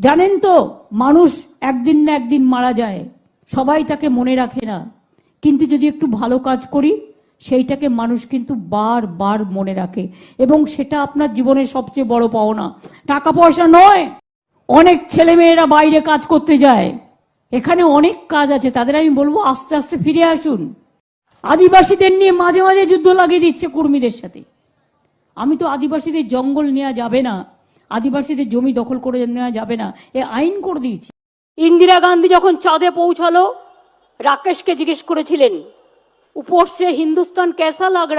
জানেন তো, মানুষ একদিন না একদিন মারা যায়। সবাই তাকে মনে রাখে না। কিন্তু যদি একটু ভালো কাজ করি, সেইটাকে মানুষ কিন্তু বারবার মনে রাখে। এবং সেটা আপনার জীবনের সবচেয়ে বড় পাওনা। টাকা পয়সা নয়, অনেক ছেলেমেয়েরা বাইরে কাজ করতে যায়। এখানে অনেক কাজ আছে, তাদের আমি বলব আস্তে আস্তে ফিরে আসুন। আদিবাসীদের নিয়ে মাঝে মাঝে যুদ্ধ লাগিয়ে দিচ্ছে কর্মীদের সাথে। আমি তো আদিবাসীদের জঙ্গল নেওয়া যাবে না। আদিবাসীদের জমি দখল করে নেওয়া যাবে না। এ আইন করে দিয়েছে। ইন্দিরা গান্ধী যখন চাঁদে পৌঁছালো, রাকেশকে জিজ্ঞেস করেছিলেন উপর সে হিন্দুস্তান কেসা লাগ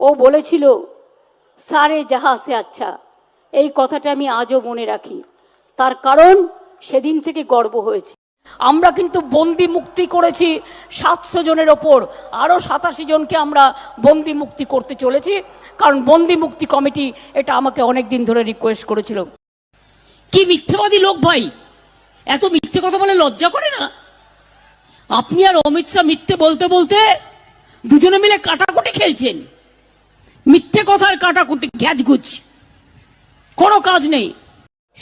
ও বলেছিল, সারে যাহা সে আচ্ছা। এই কথাটা আমি আজও মনে রাখি। তার কারণ সেদিন থেকে গর্ব হয়েছে। আমরা কিন্তু বন্দি মুক্তি করেছি সাতশো জনের ওপর। আরও সাতাশি জনকে আমরা বন্দি মুক্তি করতে চলেছি, কারণ বন্দি মুক্তি কমিটি এটা আমাকে অনেক দিন ধরে রিকোয়েস্ট করেছিল। কি মিথ্যেবাদী লোক ভাই? এত মিথ্যে কথা বলে লজ্জা করে না? আপনি আর অমিত শাহ মিথ্যে বলতে বলতে দুজনে মিলে কাটাকুটি খেলছেন। মিথ্যে কথার কাটাকুটি ঘ্যাচগুচ কোনো কাজ নেই।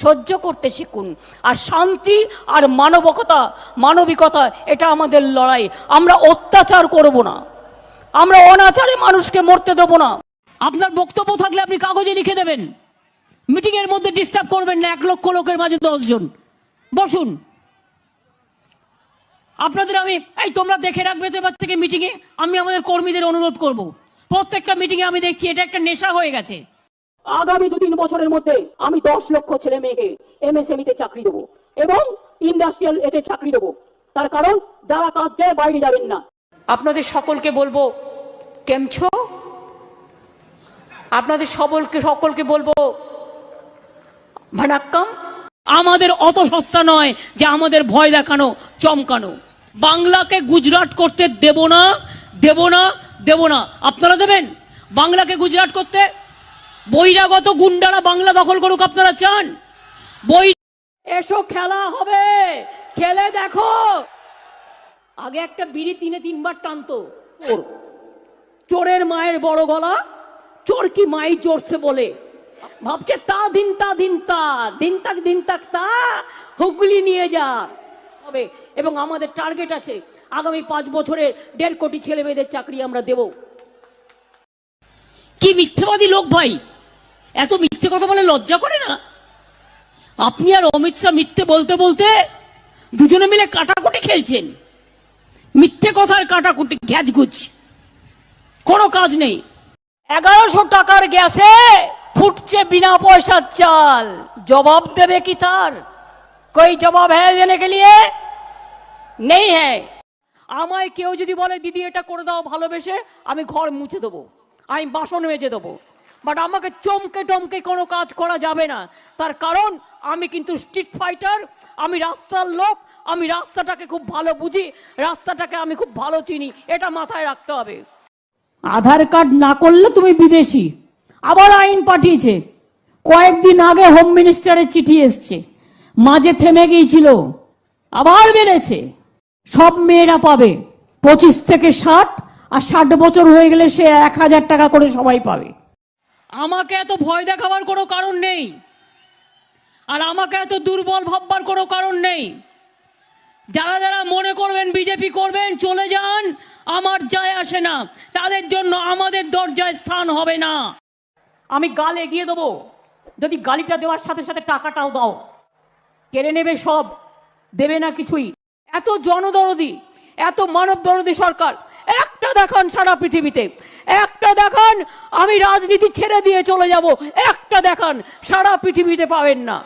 সহ্য করতে শিখুন। আর শান্তি আর মানবকতা, মানবিকতা, এটা আমাদের লড়াই। আমরা অত্যাচার করব না। আমরা অনাচারে মানুষকে মরতে দেব না। আপনার বক্তব্য থাকলে আপনি কাগজে লিখে দেবেন। মিটিং এর মধ্যে ডিস্টার্ব করবেন না, এক লক্ষ লোকের মাঝে দশজন বসুন। আপনাদের আমি, এই তোমরা দেখে রাখবে তো এবার থেকে মিটিংয়ে আমি আমাদের কর্মীদের অনুরোধ করব। প্রত্যেকটা মিটিংয়ে আমি দেখছি এটা একটা নেশা হয়ে গেছে। আগামী দু তিন বছরের মধ্যে আমি দশ লক্ষ ছেলে মেয়েকে এমএসএমই তে চাকরি দেবো এবং ইন্ডাস্ট্রিয়াল এতে চাকরি দেবো। তার কারণ যারা কাজ যায় বাইরে যাবেন না। আপনাদের সকলকে বলব কেমছ? আপনাদের সকলকে সকলকে বলব ভানাক্কাম। আমাদের অত সস্তা নয় যে আমাদের ভয় দেখানো চমকানো। বাংলাকে গুজরাট করতে দেব না দেব না দেব না। আপনারা দেবেন? বাংলাকে গুজরাট করতে বহিরাগত গুন্ডারা বাংলা দখল করুক আপনারা চান? বই এসো খেলা হবে। খেলে দেখো। আগে একটা বিড়ি তিনে তিনবার টানতো। চোর। চোরের মায়ের বড় গলা। চোর কি মাই চড়ছে বলে? ভাবছে তা দিন তা দিন তা। দিন তাক দিন তাক তা। হুগলি নিয়ে যা। হবে। এবং আমাদের টার্গেট আছে আগামী পাঁচ বছরে দেড় কোটি ছেলে মেয়েদের চাকরি আমরা দেব। কি মিথ্যেবাদী লোক ভাই? এত মিথ্যে কথা বলে লজ্জা করে না? আপনি আর অমিত শাহ মিথ্যে বলতে বলতে দুজনে মিলে কাটাকুটি খেলছেন। মিথ্যে কথার কাটাকুটি ঘ্যাচগুচ কোনো কাজ নেই। এগারোশো টাকার গ্যাসে ফুটছে বিনা পয়সার চাল। জবাব দেবে কি তার? কই জবাব হ্যাঁ দেনে কে লিয়ে নেই হ্যাঁ। আমায় কেউ যদি বলে, দিদি, এটা করে দাও ভালোবেসে, আমি ঘর মুছে দেবো। আমি বাসন মেজে দেবো। বাট আমাকে চমকে টমকে কোনো কাজ করা যাবে না। তার কারণ, আমি কিন্তু স্ট্রিট ফাইটার আমি রাস্তার লোক, আমি রাস্তাটাকে খুব ভালো বুঝি, রাস্তাটাকে আমি খুব ভালো চিনি, এটা মাথায় রাখতে হবে। আধার কার্ড না করলে তুমি বিদেশি। আবার আইন পাঠিয়েছে। কয়েকদিন আগে হোম মিনিস্টারের চিঠি এসছে। মাঝে থেমে গিয়েছিল, আবার বেড়েছে। সব মেয়েরা পাবে, পঁচিশ থেকে ষাট, আর ষাট বছর হয়ে গেলে সে এক হাজার টাকা করে সবাই পাবে। আমাকে এত ভয় দেখাবার কোনো কারণ নেই। আর আমাকে এত দুর্বল ভাববার কোনো কারণ নেই। যারা যারা মনে করবেন বিজেপি করবেন, চলে যান, আমার যায় আসে না। তাদের জন্য আমাদের দরজায় স্থান হবে না। আমি গাল এগিয়ে দেবো। যদি গালিটা দেওয়ার সাথে সাথে টাকাটাও দাও। কেড়ে নেবে সব, দেবে না কিছুই। এত জনদরদি, এত মানব দরদি সরকার দেখান সারা পৃথিবীতে। একটা দেখান, আমি রাজনীতি ছেড়ে দিয়ে চলে যাব। একটা দেখান, সারা পৃথিবীতে পাবেন না।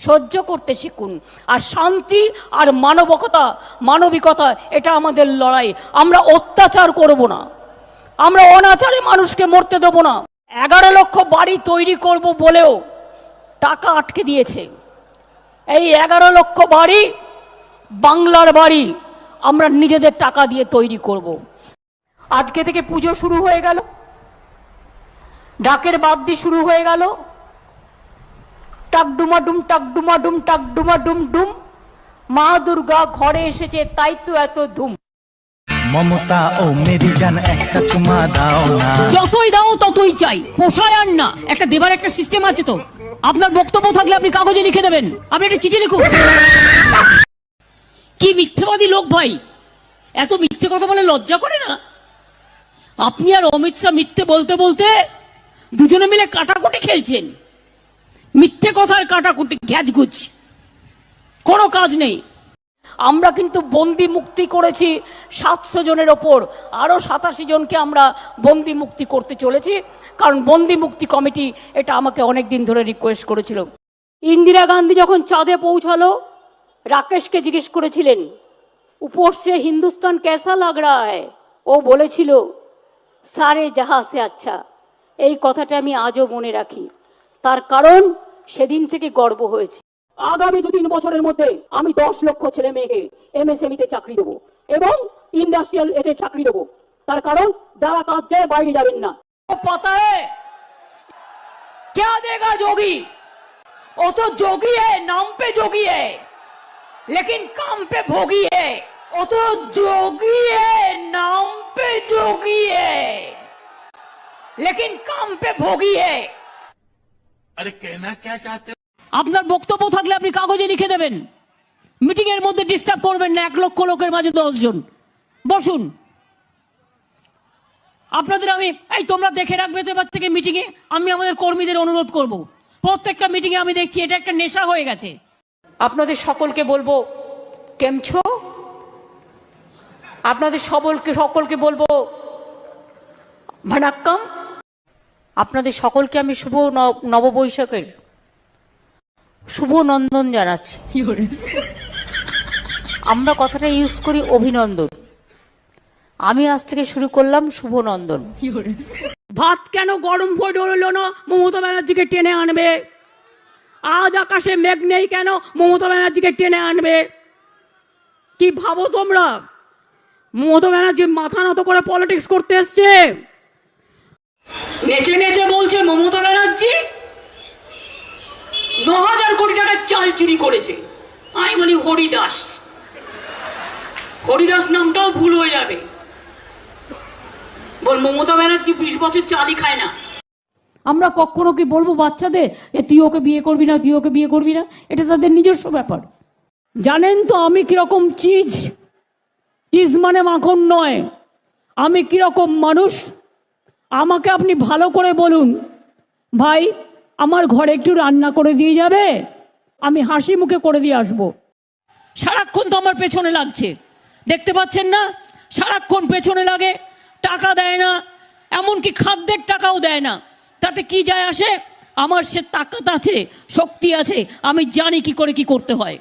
সহ্য করতে শিখুন। আর শান্তি আর মানবকতা, মানবিকতা, এটা আমাদের লড়াই। আমরা অত্যাচার করব না। আমরা অনাচারে মানুষকে মরতে দেবো না। এগারো লক্ষ বাড়ি তৈরি করব বলেও টাকা আটকে দিয়েছে। এই এগারো লক্ষ বাড়ি, বাংলার বাড়ি, আমরা নিজেদের টাকা দিয়ে তৈরি করব। আজকে থেকে পুজো শুরু হয়ে গেল। ডাকের বাদ্যি শুরু হয়ে গেল। টাক ডুমা ডুম টাক ডুমা। ডুম টাক ডুমা ডুম ডুম মা দুর্গা ঘরে এসেছে তাই তো এত ধুম। মমতা ও মেরি জান একটা চুমা দাও না। যতই দাও ততই চাই। পোষায় আর না। একটা দেবার একটা সিস্টেম আছে তো। আপনার বক্তব্য থাকলে আপনি কাগজে লিখে দেবেন। আপনি একটা চিঠি লিখুন। কি মিথ্যেবাদী লোক ভাই? এত মিথ্যে কথা বলে লজ্জা করে না? আপনি আর অমিত শাহ মিথ্যে বলতে বলতে দুজনে মিলে কাটাকুটি খেলছেন। মিথ্যে কথার কাটাকুটি ঘ্যাজগুচ কোনো কাজ নেই। আমরা কিন্তু বন্দি মুক্তি করেছি সাতশো জনের ওপর। আরও সাতাশি জনকে আমরা বন্দি মুক্তি করতে চলেছি। কারণ বন্দি মুক্তি কমিটি এটা আমাকে অনেক দিন ধরে রিকোয়েস্ট করেছিল। ইন্দিরা গান্ধী যখন চাঁদে পৌঁছালো, রাকেশকে জিজ্ঞেস করেছিলেন উপর সে হিন্দুস্তান কেসা লাগ ও বলেছিল সারে জাহা সে আচ্ছা এই কথাটা আমি আজও মনে রাখি তার কারণ সেদিন থেকে গর্ব হয়েছে আগামী দু তিন বছরের মধ্যে আমি দশ লক্ষ ছেলে মেয়েকে এমএসএমইতে চাকরি দেবো এবং ইন্ডাস্ট্রিয়াল এতে চাকরি দেবো তার কারণ যারা কাজ যায় বাইরে যাবেন না पता है क्या देगा जोगी वो तो जोगी है नाम पे जोगी है लेकिन काम पे भोगी है वो तो जोगी है नाम पे जोगी है लेकिन काम पे भोगी है अरे कहना क्या चाहते हो আপনার বক্তব্য থাকলে আপনি কাগজে লিখে দেবেন মিটিং এর মধ্যে ডিস্টার্ব করবেন না এক লক্ষ লোকের মাঝে দশ জন বসুন আপনাদের আমি এই তোমরা দেখে রাখবে তো এবার থেকে মিটিং এ আমি আমাদের কর্মীদের অনুরোধ করব প্রত্যেকটা মিটিং এ আমি দেখছি এটা একটা নেশা হয়ে গেছে আপনাদের সকলকে বলবো কেমছো আপনাদের সকলকে সকলকে বলব ভানাক্কাম। আপনাদের সকলকে আমি শুভ নববৈশাখের শুভ নন্দন জানাচ্ছি। আমরা কথাটা ইউজ করি অভিনন্দন। আমি আজ থেকে শুরু করলাম শুভ নন্দন। ভাত কেন গরম হয়ে রইল না? মমতা ব্যানার্জিকে টেনে আনবে। আজ আকাশে মেঘ নেই কেন? মমতা ব্যানার্জিকে টেনে আনবে। কি ভাবো তোমরা? মমতা ব্যানার্জি মাথা নত করে পলিটিক্স করতে এসছে। নেচে নেচে বলছে মমতা ব্যানার্জি ন হাজার কোটি টাকার চাল চুরি করেছে। আমি বলি হরিদাস। হরিদাস নামটাও ভুল হয়ে যাবে। বল মমতা ব্যানার্জি বিশ বছর চালই খায় না। আমরা কখনো কি বলব বাচ্চাদের যে তুই ওকে বিয়ে করবি না তুই ওকে বিয়ে করবি না? এটা তাদের নিজস্ব ব্যাপার। জানেন তো আমি কীরকম চিজ। চিজ মানে মাখন নয়। আমি কীরকম মানুষ? আমাকে আপনি ভালো করে বলুন। ভাই, আমার ঘরে একটু রান্না করে দিয়ে যাবে? আমি হাসি মুখে করে দিয়ে আসব। সারাক্ষণ তো আমার পেছনে লাগছে। দেখতে পাচ্ছেন না? সারাক্ষণ পেছনে লাগে। টাকা দেয় না। এমনকি খাদ্যের টাকাও দেয় না। তাতে কি যায় আসে? আমার সে তাকাত আছে, শক্তি আছে। আমি জানি কি করে কি করতে হয়।